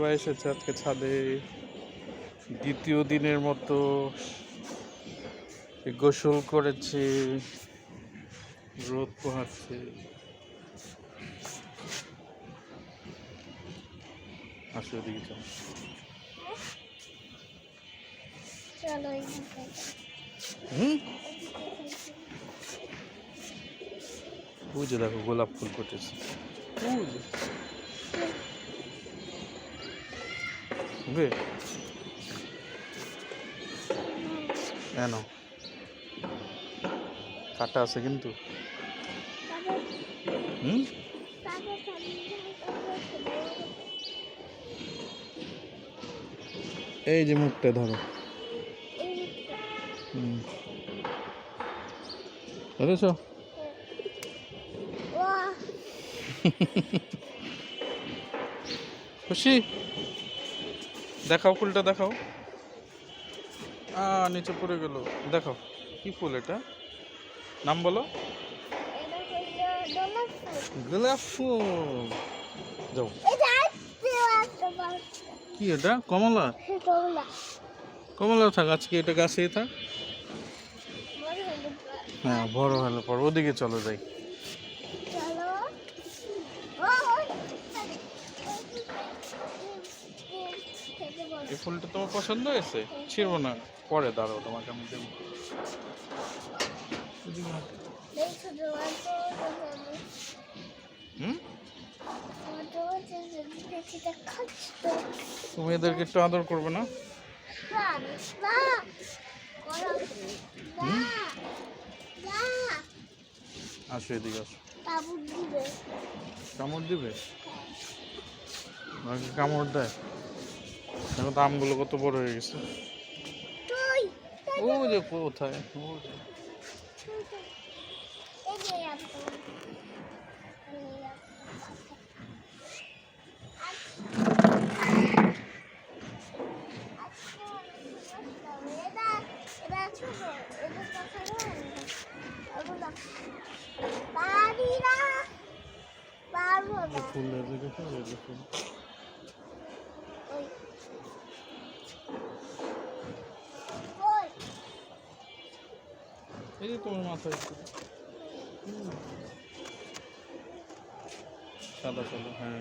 সবাই এসেছে আজকে ছাদে। দ্বিতীয় দিনের মতো গোসল করেছে রোদ পোহাচ্ছে। আসো এদিকে চলো। চলো হুম? ওই দেখো গোলাপ ফুল ফুটেছে। হবে কেন কাটা আছে কিন্তু হুম এই যে মুখটা ধরো হুম ধরেছ খুশি দেখাও ফুলটা দেখাও। আ নিচে পড়ে গেল। দেখাও। কি ফুল এটা? নাম বলো। এটা গোলাপ ফুল। যাও। কি এটা? কমলা? কমলা থাক আজকে এটা গাছেই থাক। হ্যাঁ বড় হলে পর। ওদিকে চলো যাই। এই ফুলটা তোমার পছন্দ হয়েছে? ছিড়বো না। পরে দাঁড়াও তোমাকে আমি দেবো। তুমি এদেরকে একটু আদর করবে না? আসো এদিকে আসো। কামড় দিবে? কামড় দেয়? তো আমগুলো কত বড় হয়ে গেছে। ও যে কোথায়? ফুল ফুল, এদিকে ফুল। ওই ওই এই তোমার মাথায়। সাদা সাদা হ্যাঁ